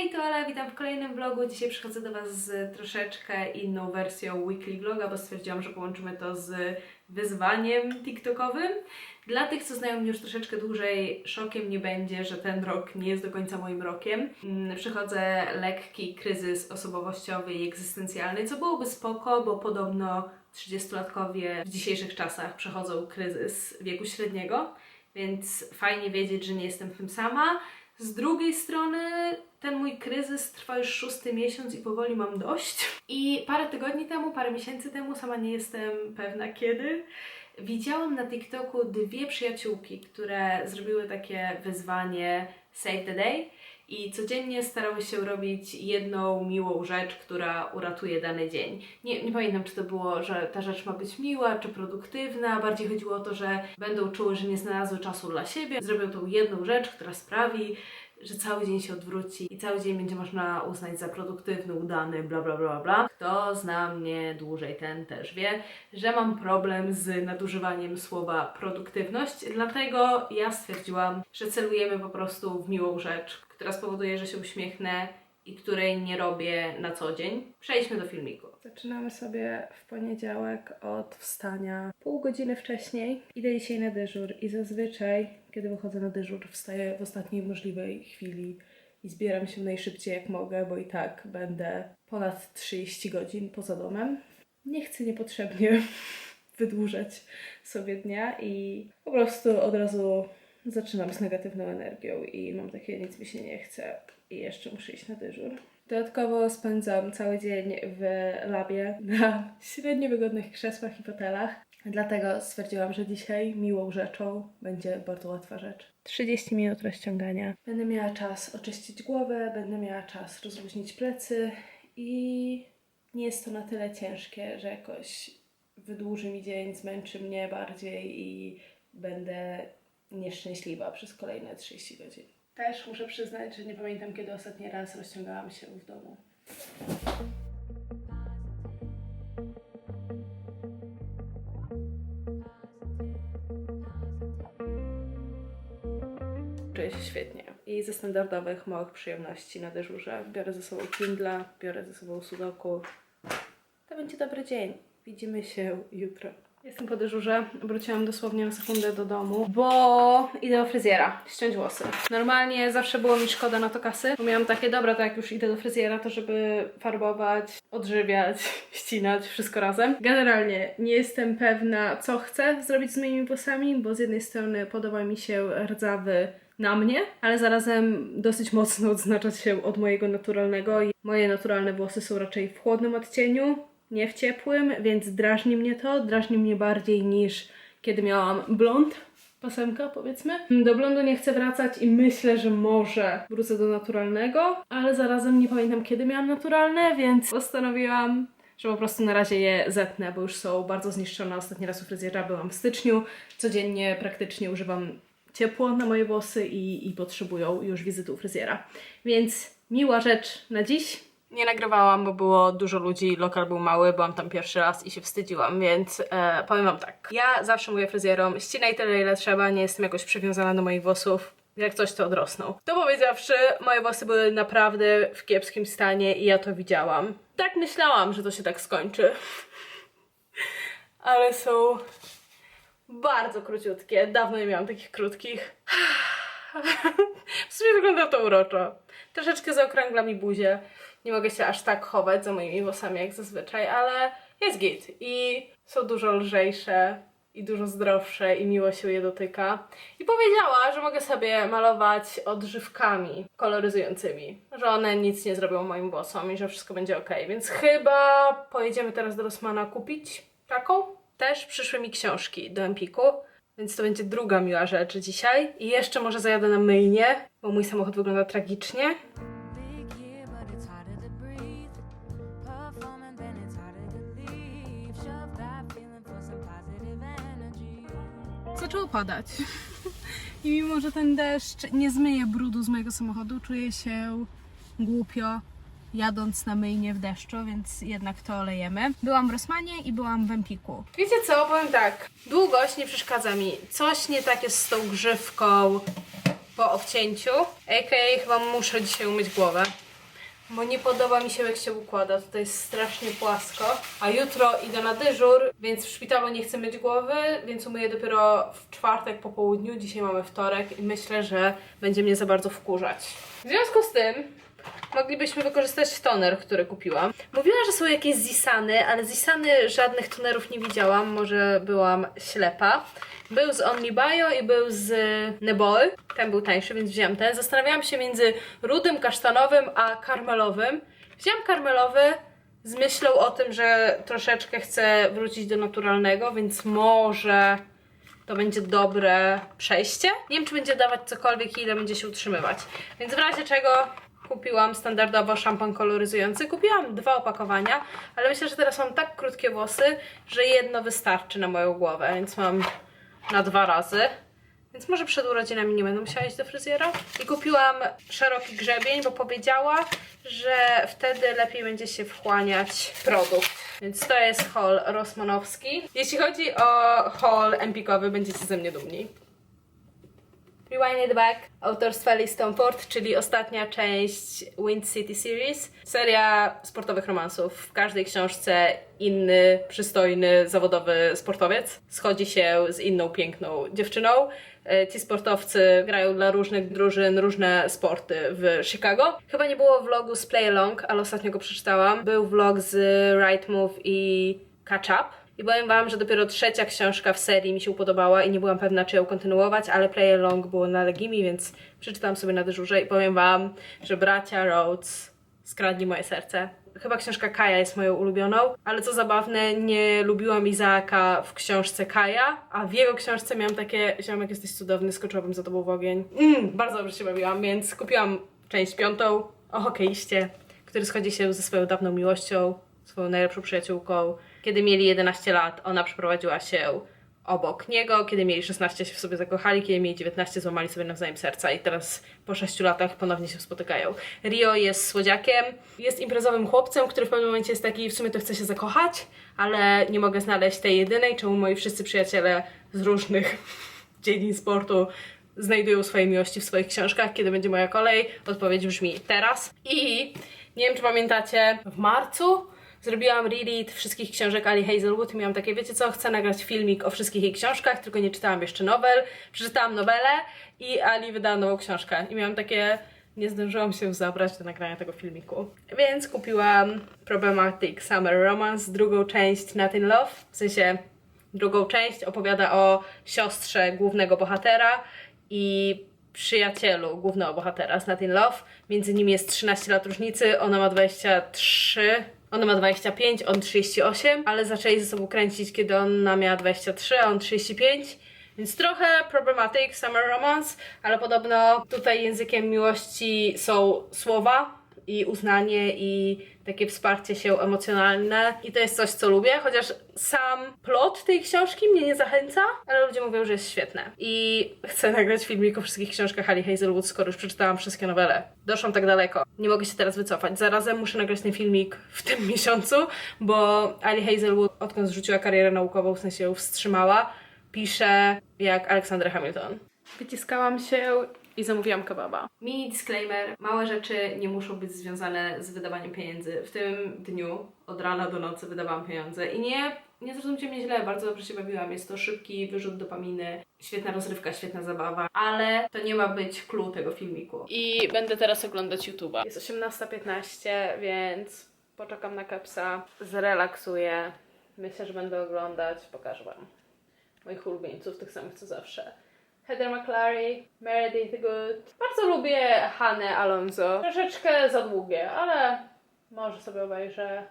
Hej, to Ala, witam w kolejnym vlogu. Dzisiaj przychodzę do Was z troszeczkę inną wersją weekly vloga, bo stwierdziłam, że połączymy to z wyzwaniem TikTokowym. Dla tych, co znają mnie już troszeczkę dłużej, szokiem nie będzie, że ten rok nie jest do końca moim rokiem. Mm, Przychodzę lekki kryzys osobowościowy i egzystencjalny, co byłoby spoko, bo podobno 30-latkowie w dzisiejszych czasach przechodzą kryzys wieku średniego, więc fajnie wiedzieć, że nie jestem w tym sama. Z drugiej strony ten mój kryzys trwa już szósty miesiąc i powoli mam dość. I parę tygodni temu, parę miesięcy temu, sama nie jestem pewna kiedy, widziałam na TikToku dwie przyjaciółki, które zrobiły takie wyzwanie Save the Day i codziennie starały się robić jedną miłą rzecz, która uratuje dany dzień. Nie, nie pamiętam, czy to było, że ta rzecz ma być miła, czy produktywna. Bardziej chodziło o to, że będą czuły, że nie znalazły czasu dla siebie. Zrobią tą jedną rzecz, która sprawi, że cały dzień się odwróci i cały dzień będzie można uznać za produktywny, udany, bla bla bla bla. Kto zna mnie dłużej, ten też wie, że mam problem z nadużywaniem słowa produktywność, dlatego ja stwierdziłam, że celujemy po prostu w miłą rzecz, która spowoduje, że się uśmiechnę i której nie robię na co dzień. Przejdźmy do filmiku. Zaczynamy sobie w poniedziałek od wstania pół godziny wcześniej. Idę dzisiaj na dyżur i zazwyczaj, kiedy wychodzę na dyżur, wstaję w ostatniej możliwej chwili i zbieram się najszybciej jak mogę, bo i tak będę ponad 30 godzin poza domem. Nie chcę niepotrzebnie wydłużać sobie dnia i po prostu od razu zaczynam z negatywną energią i mam takie nic mi się nie chce i jeszcze muszę iść na dyżur. Dodatkowo spędzam cały dzień w labie na średnio wygodnych krzesłach i fotelach. Dlatego stwierdziłam, że dzisiaj miłą rzeczą będzie bardzo łatwa rzecz. 30 minut rozciągania. Będę miała czas oczyścić głowę, będę miała czas rozluźnić plecy i nie jest to na tyle ciężkie, że jakoś wydłuży mi dzień, zmęczy mnie bardziej i będę nieszczęśliwa przez kolejne 30 godzin. Też muszę przyznać, że nie pamiętam, kiedy ostatni raz rozciągałam się w domu. Czuję się świetnie. I ze standardowych małych przyjemności na dyżurze biorę ze sobą Kindla, biorę ze sobą Sudoku. To będzie dobry dzień. Widzimy się jutro. Jestem po dyżurze, wróciłam dosłownie na sekundę do domu, bo idę do fryzjera, ściąć włosy. Normalnie zawsze było mi szkoda na to kasy, bo miałam takie, dobra, to jak już idę do fryzjera, to żeby farbować, odżywiać, ścinać, wszystko razem. Generalnie nie jestem pewna, co chcę zrobić z moimi włosami, bo z jednej strony podoba mi się rdzawy na mnie, ale zarazem dosyć mocno odznacza się od mojego naturalnego. Moje naturalne włosy są raczej w chłodnym odcieniu, nie w ciepłym, więc drażni mnie to. Drażni mnie bardziej niż kiedy miałam blond, pasemka powiedzmy. Do blondu nie chcę wracać i myślę, że może wrócę do naturalnego, ale zarazem nie pamiętam kiedy miałam naturalne, więc postanowiłam że po prostu na razie je zetnę, bo już są bardzo zniszczone. Ostatni raz u fryzjera byłam w styczniu. Codziennie praktycznie używam ciepło na moje włosy i, i potrzebują już wizyty u fryzjera. Więc miła rzecz na dziś. Nie nagrywałam, bo było dużo ludzi, lokal był mały, byłam tam pierwszy raz i się wstydziłam, więc e, powiem wam tak. Ja zawsze mówię fryzjerom, ścinaj tyle ile trzeba, nie jestem jakoś przywiązana do moich włosów. Jak coś to odrosną. To powiedziawszy, moje włosy były naprawdę w kiepskim stanie i ja to widziałam. Tak myślałam, że to się tak skończy. Ale są bardzo króciutkie. Dawno nie miałam takich krótkich. W sumie wygląda to uroczo. Troszeczkę zaokrągla mi buzię. Nie mogę się aż tak chować za moimi włosami jak zazwyczaj, ale jest git. I są dużo lżejsze i dużo zdrowsze i miło się je dotyka. I powiedziała, że mogę sobie malować odżywkami koloryzującymi, że one nic nie zrobią moim włosom i że wszystko będzie ok. Więc chyba pojedziemy teraz do Rossmana kupić taką. Też przyszły mi książki do Empiku, więc to będzie druga miła rzecz dzisiaj. I jeszcze może zajadę na myjnię, bo mój samochód wygląda tragicznie. Zaczęło padać. I mimo, że ten deszcz nie zmyje brudu z mojego samochodu, czuję się głupio jadąc na myjnie w deszczu, więc jednak to olejemy. Byłam w Rosmanie i byłam w Empiku. Wiecie co, powiem tak, długość nie przeszkadza mi. Coś nie tak jest z tą grzywką po obcięciu, a.k.a. chyba muszę dzisiaj umyć głowę. bo nie podoba mi się jak się układa. Tutaj jest strasznie płasko. A jutro idę na dyżur, więc w szpitalu nie chcę myć głowy, więc umyję dopiero w czwartek po południu. Dzisiaj mamy wtorek i myślę, że będzie mnie za bardzo wkurzać. W związku z tym moglibyśmy wykorzystać toner, który kupiłam. Mówiła, że są jakieś Zisany, ale Zisany żadnych tonerów nie widziałam, może byłam ślepa. Był z Only Bio i był z Nebol. Ten był tańszy, więc wziąłem ten. Zastanawiałam się między rudym kasztanowym a karmelowym. Wziąłem karmelowy z myślą o tym, że troszeczkę chcę wrócić do naturalnego, więc może to będzie dobre przejście. Nie wiem, czy będzie dawać cokolwiek i ile będzie się utrzymywać. Więc w razie czego kupiłam standardowo szampon koloryzujący. Kupiłam dwa opakowania, ale myślę, że teraz mam tak krótkie włosy, że jedno wystarczy na moją głowę, więc mam na dwa razy. Więc może przed urodzinami nie będę musiała iść do fryzjera. I kupiłam szeroki grzebień, bo powiedziała, że wtedy lepiej będzie się wchłaniać produkt. Więc to jest haul Rosmanowski. Jeśli chodzi o haul empikowy, będziecie ze mnie dumni. Rewind It Back autorstwa Lee Stoneford, czyli ostatnia część Wind City Series. Seria sportowych romansów. W każdej książce inny, przystojny, zawodowy sportowiec schodzi się z inną piękną dziewczyną. E, Ci sportowcy grają dla różnych drużyn różne sporty w Chicago. Chyba nie było vlogu z Play Along, ale ostatnio go przeczytałam. Był vlog z Right Move i Catch Up. I powiem wam, że dopiero trzecia książka w serii mi się upodobała i nie byłam pewna, czy ją kontynuować, ale Play Along było na Legimi, więc przeczytałam sobie na dyżurze i powiem wam, że bracia Rhodes skradli moje serce. Chyba książka Kaja jest moją ulubioną, ale co zabawne, nie lubiłam Izaaka w książce Kaja, a w jego książce miałam takie, ziomek jesteś cudowny, skoczyłabym za tobą w ogień. Mm, bardzo dobrze się bawiłam, więc kupiłam część piątą o hokeiście, który schodzi się ze swoją dawną miłością, swoją najlepszą przyjaciółką. Kiedy mieli 11 lat, ona przeprowadziła się obok niego, kiedy mieli 16 się w sobie zakochali, kiedy mieli 19 złamali sobie nawzajem serca i teraz po 6 latach ponownie się spotykają. Rio jest słodziakiem, jest imprezowym chłopcem, który w pewnym momencie jest taki, w sumie to chce się zakochać, ale nie mogę znaleźć tej jedynej, czemu moi wszyscy przyjaciele z różnych dziedzin sportu znajdują swoje miłości w swoich książkach, kiedy będzie moja kolej? Odpowiedź brzmi teraz. I nie wiem, czy pamiętacie, w marcu zrobiłam reread wszystkich książek Ali Hazelwood i miałam takie, wiecie co, chcę nagrać filmik o wszystkich jej książkach, tylko nie czytałam jeszcze nowel. Przeczytałam nowelę i Ali wydała nową książkę. I miałam takie, nie zdążyłam się zabrać do nagrania tego filmiku. Więc kupiłam Problematic Summer Romance, drugą część Not in Love, w sensie drugą część opowiada o siostrze głównego bohatera i przyjacielu głównego bohatera z Not in Love. Między nimi jest 13 lat różnicy, ona ma 23, ona ma 25, on 38, ale zaczęli ze sobą kręcić, kiedy ona miała 23, a on 35. Więc trochę problematic summer romance, ale podobno tutaj językiem miłości są słowa i uznanie i takie wsparcie się emocjonalne i to jest coś, co lubię, chociaż sam plot tej książki mnie nie zachęca, ale ludzie mówią, że jest świetne. I chcę nagrać filmik o wszystkich książkach Ali Hazelwood, skoro już przeczytałam wszystkie nowele. Doszłam tak daleko. Nie mogę się teraz wycofać. Zarazem muszę nagrać ten filmik w tym miesiącu, bo Ali Hazelwood, odkąd zrzuciła karierę naukową, w sensie ją wstrzymała, pisze jak Alexander Hamilton. Wyciskałam się i zamówiłam kebaba. Mini disclaimer, małe rzeczy nie muszą być związane z wydawaniem pieniędzy. W tym dniu, od rana do nocy wydawałam pieniądze i nie, nie zrozumcie mnie źle, bardzo dobrze się bawiłam. Jest to szybki wyrzut dopaminy, świetna rozrywka, świetna zabawa, ale to nie ma być clue tego filmiku. I będę teraz oglądać YouTube'a. Jest 18.15, więc poczekam na kapsa, zrelaksuję. Myślę, że będę oglądać, pokażę Wam moich ulubieńców, tych samych co zawsze. Heather McClary, Meredith Good. Bardzo lubię Hannę Alonso. Troszeczkę za długie, ale może sobie obejrzę.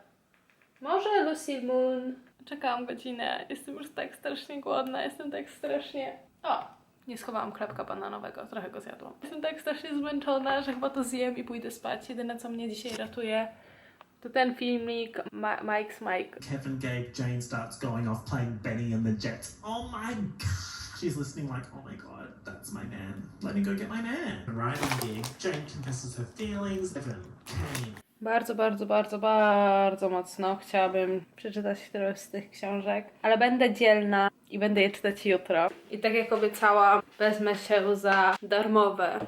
Może Lucy Moon. Czekałam godzinę. Jestem już tak strasznie głodna. Jestem tak strasznie... O! Nie schowałam chlebka bananowego. Trochę go zjadłam. Jestem tak strasznie zmęczona, że chyba to zjem i pójdę spać. Jedyne, co mnie dzisiaj ratuje, to ten filmik Ma- Mike's Mike. Kevin, Gabe, Jane starts going off playing Benny and the Jets. Oh my god. She's listening like, oh my god, that's my man. Let me go get my man. Right on gig, Jane confesses her feelings. Evan, Kane, Bardzo, bardzo, bardzo, bardzo mocno chciałabym przeczytać którąś z tych książek, ale będę dzielna i będę je czytać jutro. I tak jak obiecałam, wezmę się za darmowe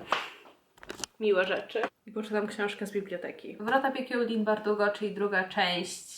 miłe rzeczy. I poczytam książkę z biblioteki. Wrota piekieł Lin Bardugo, czyli druga część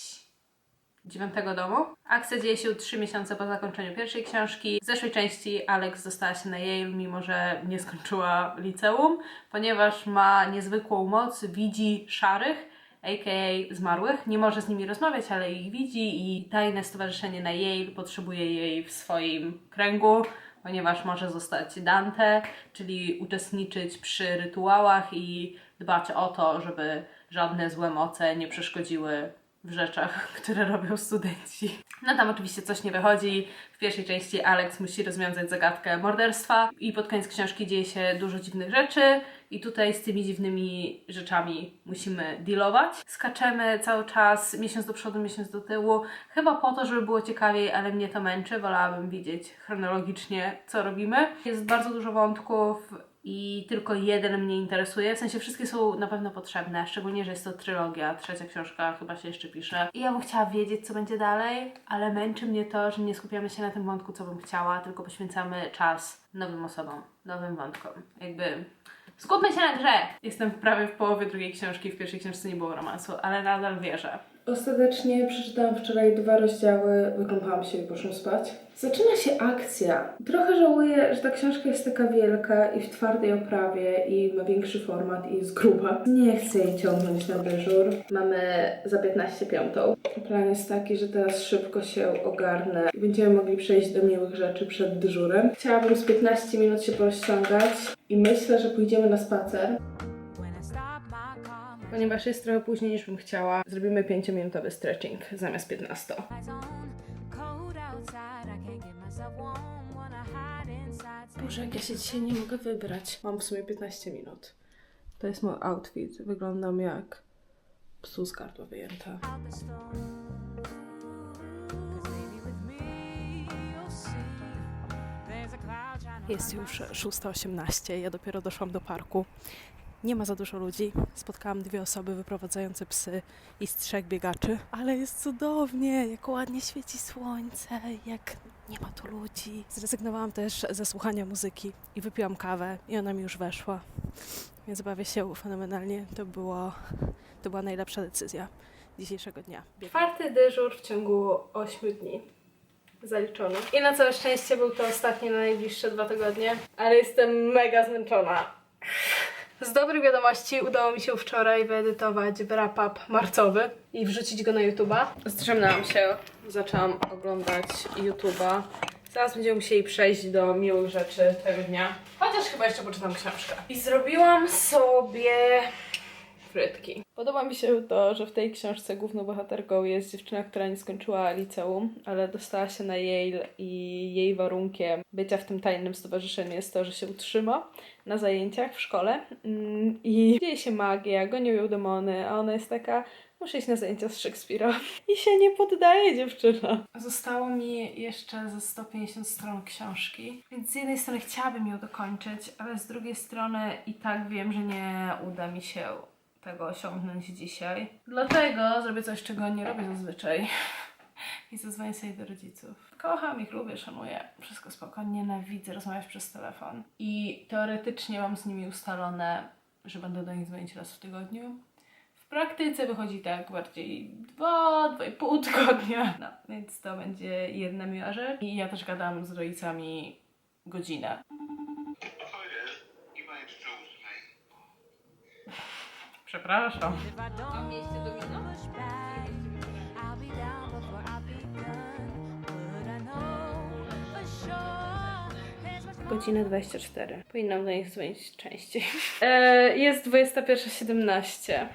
dziewiątego domu. Akcja dzieje się trzy miesiące po zakończeniu pierwszej książki. W zeszłej części Alex dostała się na Yale, mimo że nie skończyła liceum, ponieważ ma niezwykłą moc, widzi szarych, a.k.a. zmarłych. Nie może z nimi rozmawiać, ale ich widzi i tajne stowarzyszenie na Yale potrzebuje jej w swoim kręgu, ponieważ może zostać Dante, czyli uczestniczyć przy rytuałach i dbać o to, żeby żadne złe moce nie przeszkodziły w rzeczach, które robią studenci. No tam oczywiście coś nie wychodzi. W pierwszej części Alex musi rozwiązać zagadkę morderstwa i pod koniec książki dzieje się dużo dziwnych rzeczy i tutaj z tymi dziwnymi rzeczami musimy dealować. Skaczemy cały czas, miesiąc do przodu, miesiąc do tyłu, chyba po to, żeby było ciekawiej, ale mnie to męczy. Wolałabym widzieć chronologicznie, co robimy. Jest bardzo dużo wątków i tylko jeden mnie interesuje. W sensie wszystkie są na pewno potrzebne, szczególnie, że jest to trylogia. Trzecia książka chyba się jeszcze pisze. I ja bym chciała wiedzieć, co będzie dalej, ale męczy mnie to, że nie skupiamy się na tym wątku, co bym chciała, tylko poświęcamy czas nowym osobom, nowym wątkom. Jakby skupmy się na grze! Jestem prawie w połowie drugiej książki, w pierwszej książce nie było romansu, ale nadal wierzę. Ostatecznie przeczytałam wczoraj dwa rozdziały, wykąpałam się i poszłam spać. Zaczyna się akcja. Trochę żałuję, że ta książka jest taka wielka i w twardej oprawie i ma większy format i jest gruba. Nie chcę jej ciągnąć na dyżur. Mamy za 15 piątą. Plan jest taki, że teraz szybko się ogarnę i będziemy mogli przejść do miłych rzeczy przed dyżurem. Chciałabym z 15 minut się porozciągać i myślę, że pójdziemy na spacer. Ponieważ jest trochę później niż bym chciała, zrobimy 5-minutowy stretching zamiast 15. eyes on. Cold outside, I can't get myself warm. Wanna hide inside. Boże, jak ja się dzisiaj nie mogę wybrać. Mam w sumie 15 minut. To jest mój outfit. Wyglądam jak psu z gardła wyjęta. Jest już 6.18, ja dopiero doszłam do parku. Nie ma za dużo ludzi. Spotkałam dwie osoby wyprowadzające psy i z trzech biegaczy. Ale jest cudownie, jak ładnie świeci słońce, jak nie ma tu ludzi. Zrezygnowałam też ze słuchania muzyki i wypiłam kawę i ona mi już weszła. Więc bawię się fenomenalnie. To, było, to była najlepsza decyzja dzisiejszego dnia. Czwarty dyżur w ciągu 8 dni zaliczony. I na całe szczęście był to ostatni na najbliższe dwa tygodnie, ale jestem mega zmęczona. Z dobrych wiadomości udało mi się wczoraj wyedytować wrap-up marcowy i wrzucić go na YouTube'a. Zdrzemnęłam się, zaczęłam oglądać YouTube'a. Zaraz będziemy musieli przejść do miłych rzeczy tego dnia. Chociaż chyba jeszcze poczytam książkę. I zrobiłam sobie frytki. Podoba mi się to, że w tej książce główną bohaterką jest dziewczyna, która nie skończyła liceum, ale dostała się na Yale i jej warunkiem bycia w tym tajnym stowarzyszeniu jest to, że się utrzyma na zajęciach w szkole Mm, i dzieje się magia, gonią ją demony, a ona jest taka muszę iść na zajęcia z Szekspira. I się nie poddaje dziewczyna. Zostało mi jeszcze ze 150 stron książki, więc z jednej strony chciałabym ją dokończyć, ale z drugiej strony i tak wiem, że nie uda mi się tego osiągnąć dzisiaj. Dlatego zrobię coś, czego nie robię zazwyczaj. I zadzwonię sobie do rodziców. Kocham ich, lubię, szanuję. Wszystko spoko. Nienawidzę rozmawiać przez telefon. I teoretycznie mam z nimi ustalone, że będę do nich dzwonić raz w tygodniu. W praktyce wychodzi tak bardziej dwa, dwa i pół tygodnia. No, więc to będzie jedna miła rzecz. I ja też gadam z rodzicami godzinę. For sure there's much more. Godzinę 24. Powinnam do nich dzwonić częściej. E, jest 21.17.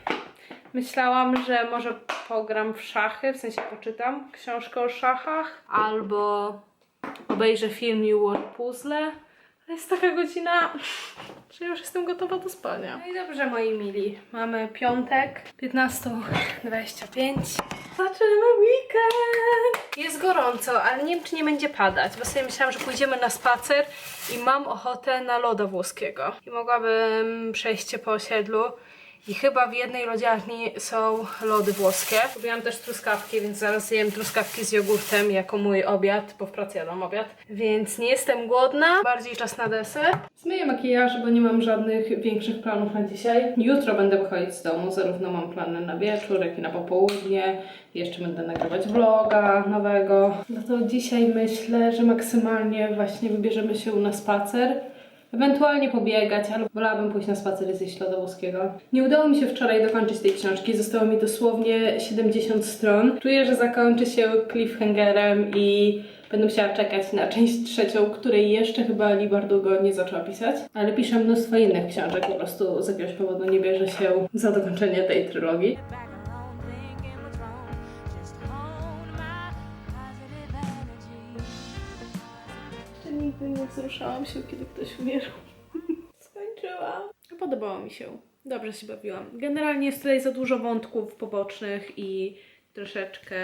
Myślałam, że może pogram w szachy, w sensie poczytam książkę o szachach, albo obejrzę film i ułożę puzzle. Ale jest taka godzina, że już jestem gotowa do spania. No i dobrze, moi mili. Mamy piątek, 15.25. Zaczynamy weekend! Jest gorąco, ale nie wiem, czy nie będzie padać, bo sobie myślałam, że pójdziemy na spacer i mam ochotę na loda włoskiego. I mogłabym przejść się po osiedlu I chyba w jednej lodziarni są lody włoskie. Kupiłam też truskawki, więc zaraz jem truskawki z jogurtem jako mój obiad, bo w pracy jadłam obiad. Więc nie jestem głodna, bardziej czas na deser. Zmyję makijaż, bo nie mam żadnych większych planów na dzisiaj. Jutro będę wychodzić z domu, zarówno mam plany na wieczór, jak i na popołudnie. Jeszcze będę nagrywać vloga nowego. No to dzisiaj myślę, że maksymalnie właśnie wybierzemy się na spacer. Ewentualnie pobiegać, ale wolałabym pójść na spacer i zjeść loda włoskiego. Nie udało mi się wczoraj dokończyć tej książki, zostało mi dosłownie 70 stron. Czuję, że zakończy się cliffhangerem i będę musiała czekać na część trzecią, której jeszcze chyba Libardugo nie zaczęła pisać. Ale piszę mnóstwo innych książek, po prostu z jakiegoś powodu nie bierze się za dokończenie tej trylogii. Nigdy nie wzruszałam się, kiedy ktoś umierał. Skończyłam. Podobało mi się. Dobrze się bawiłam. Generalnie jest tutaj za dużo wątków pobocznych i troszeczkę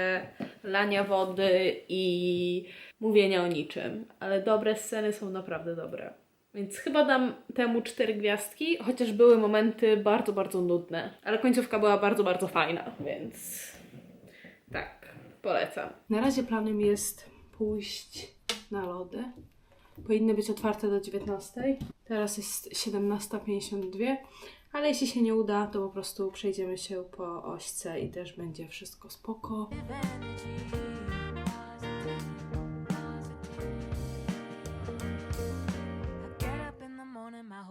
lania wody i mówienia o niczym. Ale dobre sceny są naprawdę dobre. Więc chyba dam temu cztery gwiazdki, chociaż były momenty bardzo, bardzo nudne. Ale końcówka była bardzo, bardzo fajna, więc tak, polecam. Na razie planem jest pójść na lody. Powinny być otwarte do 19. Teraz jest 17.52, ale jeśli się nie uda, to po prostu przejdziemy się po ośce i też będzie wszystko spoko.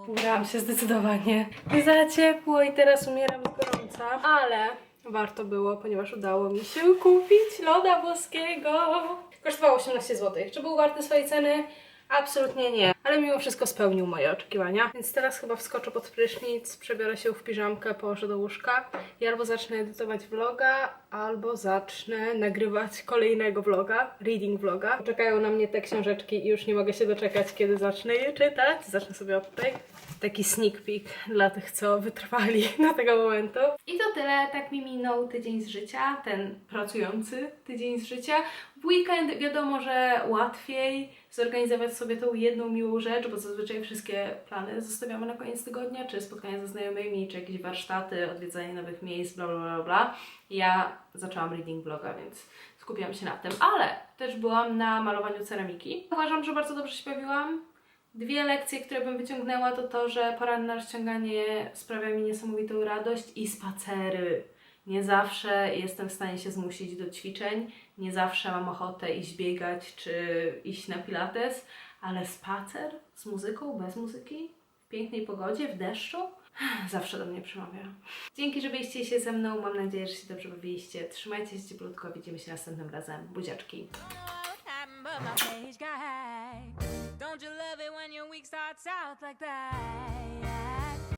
Ubrałam się zdecydowanie za ciepło i teraz umieram z gorąca, ale warto było, ponieważ udało mi się kupić loda włoskiego. Kosztowało 18 zł. Czy był warty swojej ceny? Absolutnie nie, ale mimo wszystko spełnił moje oczekiwania. Więc teraz chyba wskoczę pod prysznic, przebiorę się w piżamkę, położę do łóżka i albo zacznę edytować vloga, albo zacznę nagrywać kolejnego vloga, reading vloga. Czekają na mnie te książeczki i już nie mogę się doczekać, kiedy zacznę je czytać. Zacznę sobie od tej. Taki sneak peek dla tych, co wytrwali do tego momentu. I to tyle, tak mi minął tydzień z życia, ten pracujący tydzień z życia. W weekend wiadomo, że łatwiej zorganizować sobie tą jedną miłą rzecz, bo zazwyczaj wszystkie plany zostawiamy na koniec tygodnia, czy spotkania ze znajomymi, czy jakieś warsztaty, odwiedzanie nowych miejsc, bla bla bla bla. Ja zaczęłam reading vloga, więc skupiłam się na tym, ale też byłam na malowaniu ceramiki. Uważam, że bardzo dobrze się bawiłam. Dwie lekcje, które bym wyciągnęła, to to, że poranne rozciąganie sprawia mi niesamowitą radość i spacery. Nie zawsze jestem w stanie się zmusić do ćwiczeń, nie zawsze mam ochotę iść biegać czy iść na pilates, ale spacer z muzyką, bez muzyki, w pięknej pogodzie, w deszczu, zawsze do mnie przemawia. Dzięki, że byliście się ze mną. Mam nadzieję, że się dobrze bawiliście. Trzymajcie się cieplutko. Widzimy się następnym razem. Buziaczki. Don't you love it when your week starts out like that?